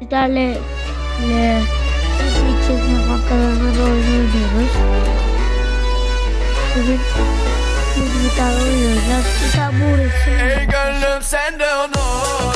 Sizlerle ile bir çizme fakkalarına doğru oynuyoruz. Bugün biz bir tane oynayacağız. Bir tane bu resim. Ey gönlüm sen de onu.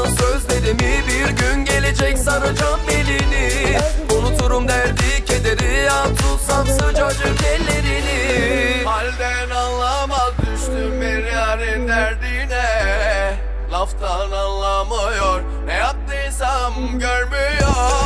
çek saracağım belini Unuturum derdi kederi ya tutsam sıcacık ellerini. Halden anlamaz düştüm bir yarın derdine. Laftan anlamıyor ne yaptıysam görmüyor.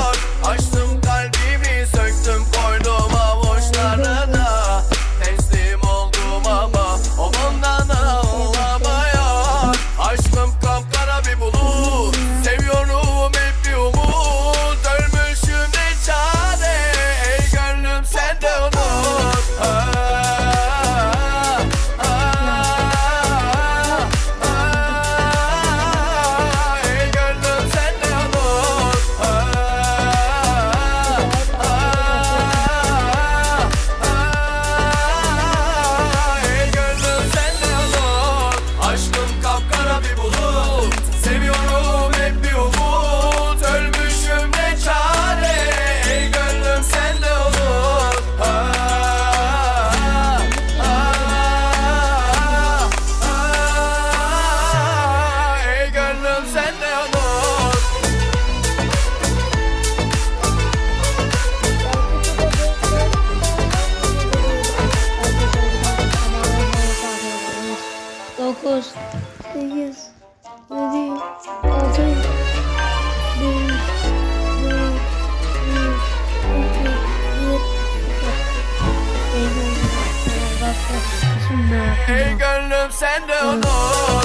sen de onu.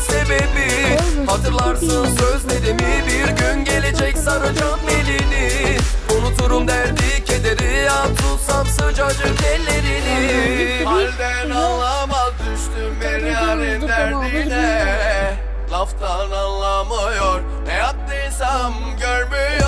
Hatırlarsın sözlerimi bir gün gelecek saracağım elini. Unuturum derdi kederi at tutsam sıcacık ellerini. Halden anlamaz düştüm bir yarın derdine. Laftan anlamıyor Ne yaptıysam görmüyor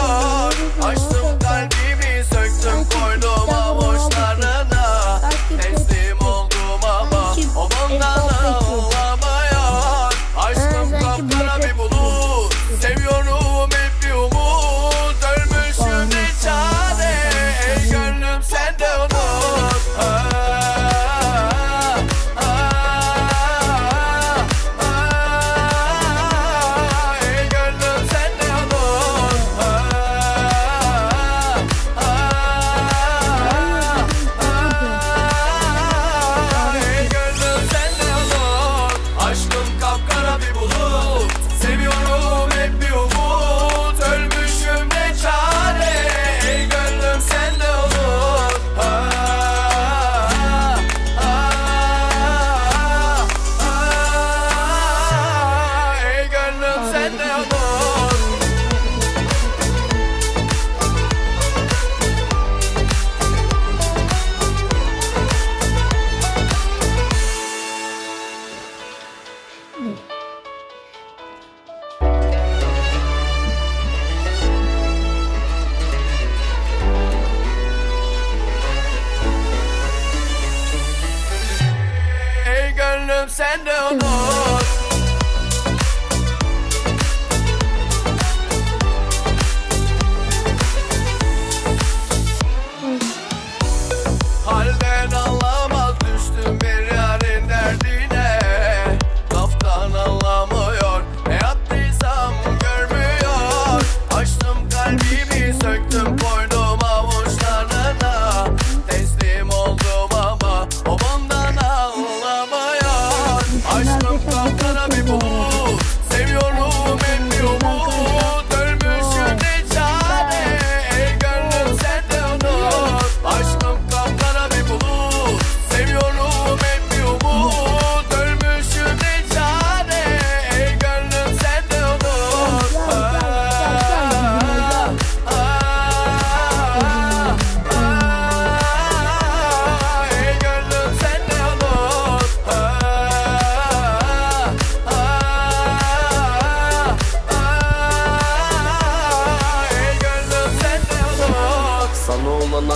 gönlüm sen de unut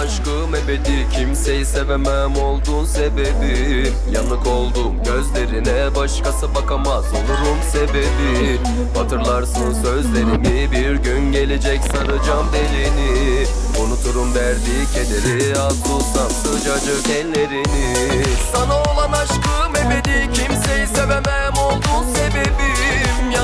aşkım ebedi Kimseyi sevemem oldun sebebi. Yanık oldum gözlerine Başkası bakamaz olurum sebebi. Hatırlarsın sözlerimi Bir gün gelecek saracağım delini Unuturum derdi kederi Al tutsam sıcacık ellerini. Sana olan aşkım ebedi Kimseyi sevemem oldun sebebim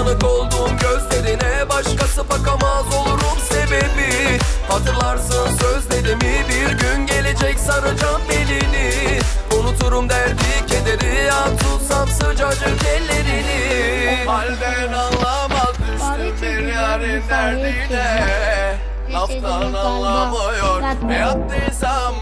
Yanık oldum gözlerine. Başkası bakamaz olurum sebebi. Hatırlarsın sözlerimi Bir gün gelecek saracağım belini. Unuturum derdi kederi At tutsam sıcacık ellerini. Halden anlamaz düştüm bir yarın derdine Laftan anlamıyor. Ne yaptıysam